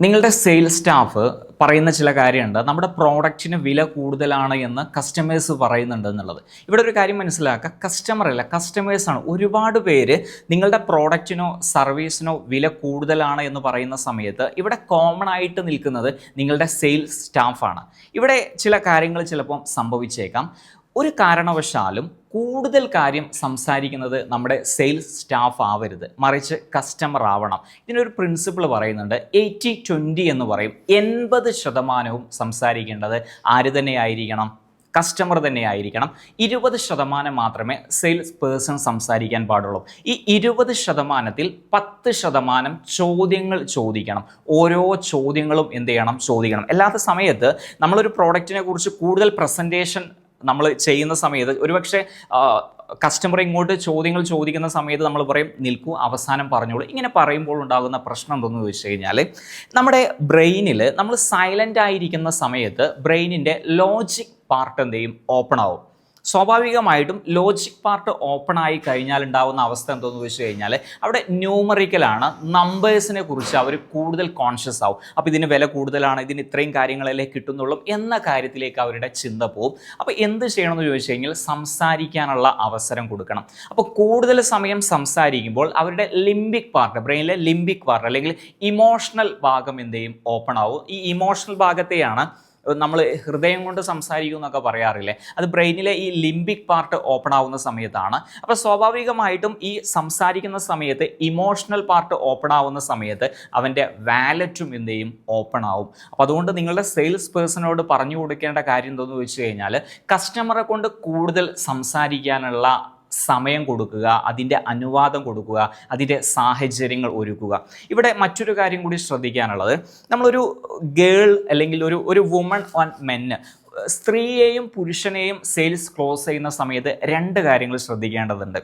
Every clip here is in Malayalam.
നിങ്ങളുടെ സെയിൽസ് സ്റ്റാഫ് പറയുന്ന ചില കാര്യമുണ്ട്. നമ്മുടെ പ്രോഡക്റ്റിന് വില കൂടുതലാണ് എന്ന് കസ്റ്റമേഴ്സ് പറയുന്നുണ്ട് എന്നുള്ളത്. ഇവിടെ ഒരു കാര്യം മനസ്സിലാക്കുക. കസ്റ്റമർ അല്ല കസ്റ്റമേഴ്സാണ് ഒരുപാട് പേര് നിങ്ങളുടെ പ്രോഡക്റ്റിനോ സർവീസിനോ വില കൂടുതലാണ് എന്ന് പറയുന്ന സമയത്ത് ഇവിടെ കോമൺ ആയിട്ട് നിൽക്കുന്നത് നിങ്ങളുടെ സെയിൽസ് സ്റ്റാഫാണ് ഇവിടെ ചില കാര്യങ്ങൾ ചിലപ്പം സംഭവിച്ചേക്കാം. ഒരു കാരണവശാലും കൂടുതൽ കാര്യം സംസാരിക്കുന്നത് നമ്മുടെ സെയിൽസ് സ്റ്റാഫ് ആവരുത്. മറിച്ച് കസ്റ്റമർ ആവണം. ഇതിനൊരു പ്രിൻസിപ്പിൾ പറയുന്നുണ്ട് എയ്റ്റി ട്വന്റി എന്ന് പറയും. എൺപത് ശതമാനവും സംസാരിക്കേണ്ടത് ആര് തന്നെ ആയിരിക്കണം? കസ്റ്റമർ തന്നെ ആയിരിക്കണം. ഇരുപത് ശതമാനം മാത്രമേ സെയിൽസ് പേഴ്സൺ സംസാരിക്കാൻ പാടുള്ളൂ. ഈ ഇരുപത് ശതമാനത്തിൽ പത്ത് ശതമാനം ചോദ്യങ്ങൾ ചോദിക്കണം. ഓരോ ചോദ്യങ്ങളും എന്ത് ചെയ്യണം? ചോദിക്കണം. അല്ലാത്ത സമയത്ത് നമ്മളൊരു പ്രോഡക്റ്റിനെ കുറിച്ച് കൂടുതൽ പ്രസന്റേഷൻ നമ്മൾ ചെയ്യുന്ന സമയത്ത് ഒരുപക്ഷെ കസ്റ്റമർ ഇങ്ങോട്ട് ചോദ്യങ്ങൾ ചോദിക്കുന്ന സമയത്ത് നമ്മൾ പറയും നിൽക്കൂ അവസാനം പറഞ്ഞോളൂ. ഇങ്ങനെ പറയുമ്പോൾ ഉണ്ടാകുന്ന പ്രശ്നം എന്തെന്ന് ചോദിച്ചു കഴിഞ്ഞാൽ നമ്മുടെ ബ്രെയിനിൽ നമ്മൾ സൈലന്റ് ആയിരിക്കുന്ന സമയത്ത് ബ്രെയിനിന്റെ ലോജിക് പാർട്ട് എന്ത് ചെയ്യും ഓപ്പൺ ആവും. സ്വാഭാവികമായിട്ടും ലോജിക് പാർട്ട് ഓപ്പൺ ആയി കഴിഞ്ഞാൽ ഉണ്ടാകുന്ന അവസ്ഥ എന്തോന്ന് വെച്ച് കഴിഞ്ഞാൽ അവിടെ ന്യൂമറിക്കലാണ് നമ്പേഴ്സിനെ കുറിച്ച് അവർ കൂടുതൽ കോൺഷ്യസ് ആവും. അപ്പോൾ ഇതിന് വില കൂടുതലാണ് ഇതിന് ഇത്രയും കാര്യങ്ങളല്ലേ കിട്ടുന്നുള്ളൂ എന്ന കാര്യത്തിലേക്ക് അവരുടെ ചിന്ത പോവും. അപ്പോൾ എന്ത് ചെയ്യണമെന്ന് ചോദിച്ചു കഴിഞ്ഞാൽ സംസാരിക്കാനുള്ള അവസരം കൊടുക്കണം. അപ്പോൾ കൂടുതൽ സമയം സംസാരിക്കുമ്പോൾ അവരുടെ ലിംബിക് പാർട്ട് ബ്രെയിനിലെ ലിംബിക് പാർട്ട് അല്ലെങ്കിൽ ഇമോഷണൽ ഭാഗം എന്ത് ചെയ്യും? ഓപ്പൺ ആവും. ഈ ഇമോഷണൽ ഭാഗത്തെയാണ് നമ്മൾ ഹൃദയം കൊണ്ട് സംസാരിക്കും എന്നൊക്കെ പറയാറില്ലേ? അത് ബ്രെയിനിലെ ഈ ലിംബിക് പാർട്ട് ഓപ്പൺ ആവുന്ന സമയത്താണ്. അപ്പോൾ സ്വാഭാവികമായിട്ടും ഈ സംസാരിക്കുന്ന സമയത്ത് ഇമോഷണൽ പാർട്ട് ഓപ്പൺ ആവുന്ന സമയത്ത് അവന്റെ വാലറ്റും എന്ത് ചെയ്യും? ഓപ്പൺ ആവും. അപ്പോൾ അതുകൊണ്ട് നിങ്ങളുടെ സെയിൽസ് പേഴ്സണോട് പറഞ്ഞു കൊടുക്കേണ്ട കാര്യം എന്തെന്ന് വെച്ച് കഴിഞ്ഞാൽ കസ്റ്റമറെ കൊണ്ട് കൂടുതൽ സംസാരിക്കാനുള്ള സമയം കൊടുക്കുക അതിന്റെ അനുവാദം കൊടുക്കുക അതിന്റെ സാഹചര്യങ്ങൾ ഒരുക്കുക. ഇവിടെ മറ്റൊരു കാര്യം കൂടി ശ്രദ്ധിക്കാനുള്ളത് നമ്മളൊരു ഗേൾ അല്ലെങ്കിൽ ഒരു ഒരു വുമൺ ഓൺ മെന്ന് സ്ത്രീയെയും പുരുഷനെയും സെയിൽസ് ക്ലോസ് ചെയ്യുന്ന സമയത്ത് രണ്ട് കാര്യങ്ങൾ ശ്രദ്ധിക്കേണ്ടതുണ്ട്.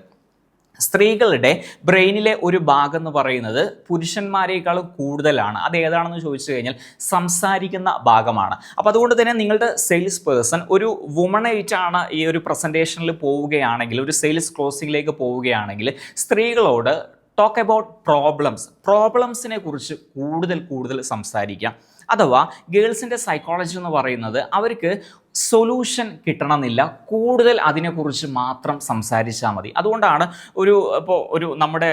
സ്ത്രീകളുടെ ബ്രെയിനിലെ ഒരു ഭാഗം എന്ന് പറയുന്നത് പുരുഷന്മാരെക്കാൾ കൂടുതലാണ്. അത് ഏതാണെന്ന് ചോദിച്ചു കഴിഞ്ഞാൽ സംസാരിക്കുന്ന ഭാഗമാണ്. അപ്പോൾ അതുകൊണ്ട് തന്നെ നിങ്ങളുടെ സെയിൽസ് പേഴ്സൺ ഒരു വുമണായിട്ടാണ് ഈ ഒരു പ്രസന്റേഷനിൽ പോവുകയാണെങ്കിൽ ഒരു സെയിൽസ് ക്ലോസിംഗിലേക്ക് പോവുകയാണെങ്കിൽ സ്ത്രീകളോട് ടോക്ക് അബൌട്ട് പ്രോബ്ലംസ് പ്രോബ്ലംസിനെ കുറിച്ച് കൂടുതൽ കൂടുതൽ സംസാരിക്കാം. അഥവാ ഗേൾസിന്റെ സൈക്കോളജി എന്ന് പറയുന്നത് അവർക്ക് സൊല്യൂഷൻ കിട്ടണമെന്നില്ല. കൂടുതൽ അതിനെക്കുറിച്ച് മാത്രം സംസാരിച്ചാൽ മതി. അതുകൊണ്ടാണ് ഒരു ഇപ്പോൾ ഒരു നമ്മുടെ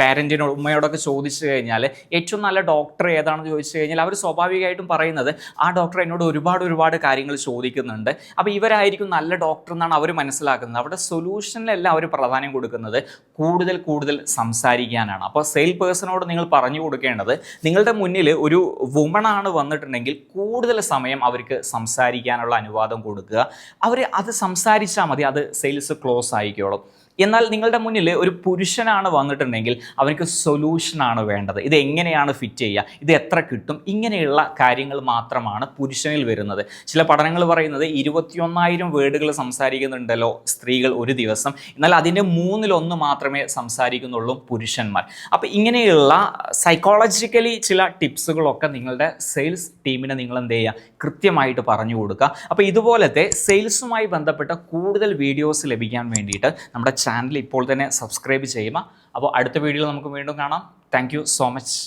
പാരന്റിനോട് ഉമ്മയോടൊക്കെ ചോദിച്ചു കഴിഞ്ഞാൽ ഏറ്റവും നല്ല ഡോക്ടർ ഏതാണെന്ന് ചോദിച്ചു കഴിഞ്ഞാൽ അവർ സ്വാഭാവികമായിട്ടും പറയുന്നത് ആ ഡോക്ടർ എന്നോട് ഒരുപാട് ഒരുപാട് കാര്യങ്ങൾ ചോദിക്കുന്നുണ്ട്. അപ്പോൾ ഇവരായിരിക്കും നല്ല ഡോക്ടർ എന്നാണ് അവർ മനസ്സിലാക്കുന്നത്. അവിടെ സൊല്യൂഷനിലല്ല അവർ പ്രാധാന്യം കൊടുക്കുന്നത്. കൂടുതൽ കൂടുതൽ സംസാരിക്കാനാണ്. അപ്പോൾ സെയിൽ പേഴ്സണോട് നിങ്ങൾ പറഞ്ഞു കൊടുക്കേണ്ടത് നിങ്ങളുടെ മുന്നിൽ ഒരു വുമണാണ് വന്നിട്ടുണ്ടെങ്കിൽ കൂടുതൽ സമയം അവർക്ക് സംസാരിക്കാനുള്ള അനുവാദം കൊടുക്കുക. അവർ അത് സംസാരിച്ചാൽ മതി. അത് സെയിൽസ് ക്ലോസ് ആയിക്കോളും. എന്നാൽ നിങ്ങളുടെ മുന്നിൽ ഒരു പുരുഷനാണ് വന്നിട്ടുണ്ടെങ്കിൽ അവർക്ക് സൊല്യൂഷനാണ് വേണ്ടത്. ഇത് എങ്ങനെയാണ് ഫിറ്റ് ചെയ്യുക? ഇത് എത്ര കിട്ടും? ഇങ്ങനെയുള്ള കാര്യങ്ങൾ മാത്രമാണ് പുരുഷനിൽ വരുന്നത്. ചില പഠനങ്ങൾ പറയുന്നത് ഇരുപത്തിയൊന്നായിരം വേർഡുകൾ സംസാരിക്കുന്നുണ്ടല്ലോ സ്ത്രീകൾ ഒരു ദിവസം. എന്നാൽ അതിന്റെ മൂന്നിലൊന്ന് മാത്രമേ സംസാരിക്കുന്നുള്ളൂ പുരുഷന്മാർ. അപ്പോൾ ഇങ്ങനെയുള്ള സൈക്കോളജിക്കലി ചില ടിപ്സുകളൊക്കെ നിങ്ങളുടെ സെയിൽസ് ടീമിനെ നിങ്ങൾ എന്ത് ചെയ്യുക? കൃത്യമായിട്ട് പറഞ്ഞു കൊടുക്കുക. അപ്പോൾ ഇതുപോലത്തെ സെയിൽസുമായി ബന്ധപ്പെട്ട കൂടുതൽ വീഡിയോസ് ലഭിക്കാൻ വേണ്ടിയിട്ട് നമ്മുടെ ചാനൽ ഇപ്പോൾ തന്നെ സബ്സ്ക്രൈബ് ചെയ്യുക. അപ്പോൾ അടുത്ത വീഡിയോയിൽ നമുക്ക് വീണ്ടും കാണാം. Thank so much